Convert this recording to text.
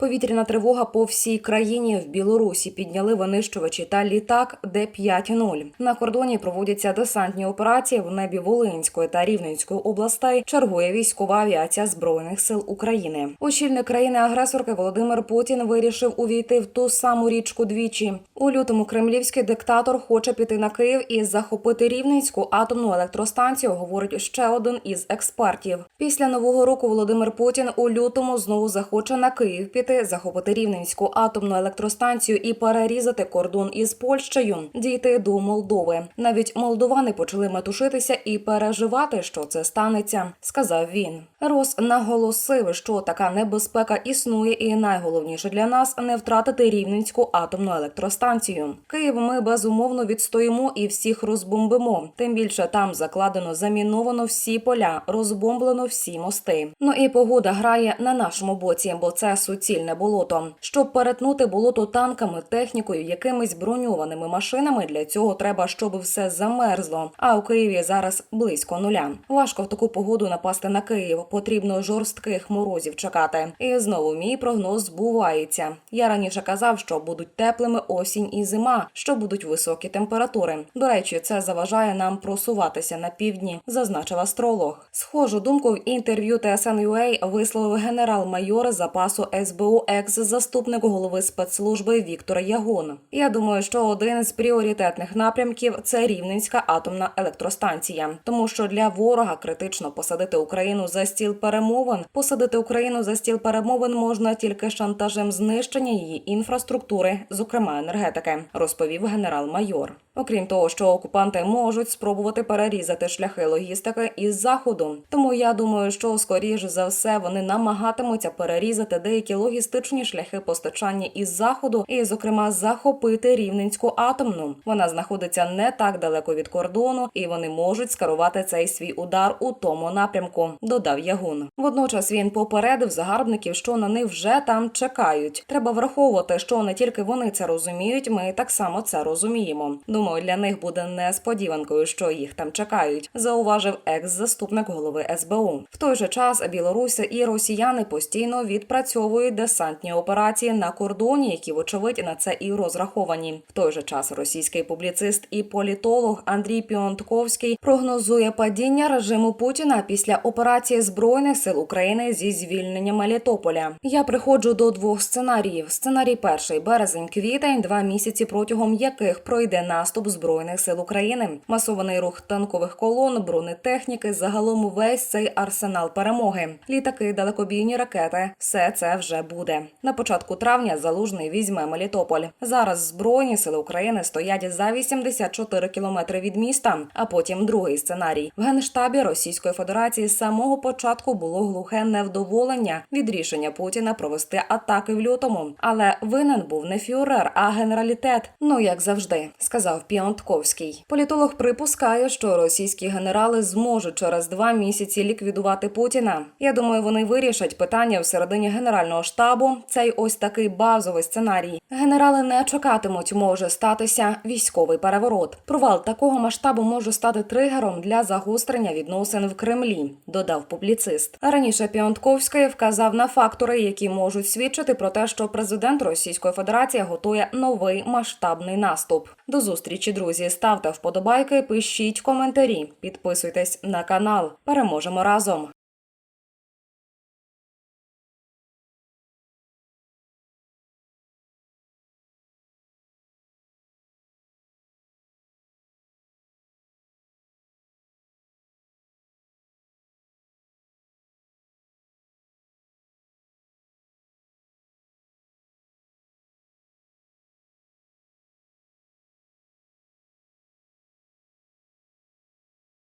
Повітряна тривога по всій країні в Білорусі підняли винищувачі та літак Д-5-0. На кордоні проводяться десантні операції в небі Волинської та Рівненської областей. Чергує військова авіація збройних сил України. Очільник країни-агресорки Володимир Путін вирішив увійти в ту саму річку двічі. У лютому кремлівський диктатор хоче піти на Київ і захопити Рівненську атомну електростанцію. Говорить ще один із експертів. Після нового року Володимир Путін у лютому знову захоче на Київ піти, захопити Рівненську атомну електростанцію і перерізати кордон із Польщею, дійти до Молдови. Навіть молдовани почали метушитися і переживати, що це станеться, сказав він. Рос наголосив, що така небезпека існує, і найголовніше для нас не втратити Рівненську атомну електростанцію. Київ ми безумовно відстоїмо і всіх розбомбимо. Тим більше там закладено заміновано всі поля, розбомблено всі мости. Ну і погода грає на нашому боці, бо це суцільне болото. Щоб перетнути болото танками, технікою, якимись броньованими машинами, для цього треба, щоб все замерзло. А у Києві зараз близько нуля. Важко в таку погоду напасти на Київ. Потрібно жорстких морозів чекати. І знову мій прогноз збувається. Я раніше казав, що будуть теплими осінь і зима, що будуть високі температури. До речі, це заважає нам просуватися на півдні, зазначив астролог. Схожу думку в інтерв'ю TSN.ua висловив генерал-майор запасу СБУ, екс-заступник голови спецслужби Віктор Ягон. Я думаю, що один з пріоритетних напрямків це Рівненська атомна електростанція, тому що для ворога критично посадити Україну за стіл перемовин. Посадити Україну за стіл перемовин можна тільки шантажем знищення її інфраструктури, зокрема енергетики, розповів генерал-майор. Окрім того, що окупанти можуть спробувати перерізати шляхи логістики із заходу. Тому я думаю, що скоріш за все вони намагатимуться перерізати деякі логістичні шляхи постачання із заходу, і, зокрема, захопити рівненську атомну. Вона знаходиться не так далеко від кордону, і вони можуть скерувати цей свій удар у тому напрямку. Додав Ягун. Водночас він попередив загарбників, що на них вже там чекають. Треба враховувати, що не тільки вони це розуміють, ми так само це розуміємо. Думаю, для них буде несподіванкою, що їх там чекають, зауважив екс-заступник голови СБУ. В той же час Білоруси і росіяни постійно відпрацьовують десантні операції на кордоні, які вочевидь на це і розраховані. В той же час російський публіцист і політолог Андрій Піонтковський прогнозує падіння режиму Путіна після операції збройних сил України зі звільнення Мелітополя. Я приходжу до двох сценаріїв. Сценарій перший березень, квітень, два місяці протягом яких пройде наступ збройних сил України, масований рух танкових колон, бронетехніки, загалом весь цей арсенал перемоги, літаки, далекобійні ракети. Все це вже буде. На початку травня залужний візьме Мелітополь. Зараз збройні сили України стоять за 84 кілометри від міста. А потім другий сценарій в генштабі Російської Федерації з самого початку було глухе невдоволення від рішення Путіна провести атаки в лютому. Але винен був не фюрер, а генералітет. Ну як завжди, сказав Піонтковський. Політолог припускає, що російські генерали зможуть через два місяці ліквідувати Путіна. Я думаю, вони вирішать питання всередині генерального штабу. Цей ось такий базовий сценарій. Генерали не чекатимуть, може статися військовий переворот. Провал такого масштабу може стати тригером для загострення відносин в Кремлі, додав публіцист. Раніше Піонтковський вказав на фактори, які можуть свідчити про те, що президент Російської Федерації готує новий масштабний наступ. До зустрічі, друзі. Ставте вподобайки, пишіть коментарі, підписуйтесь на канал. Переможемо разом.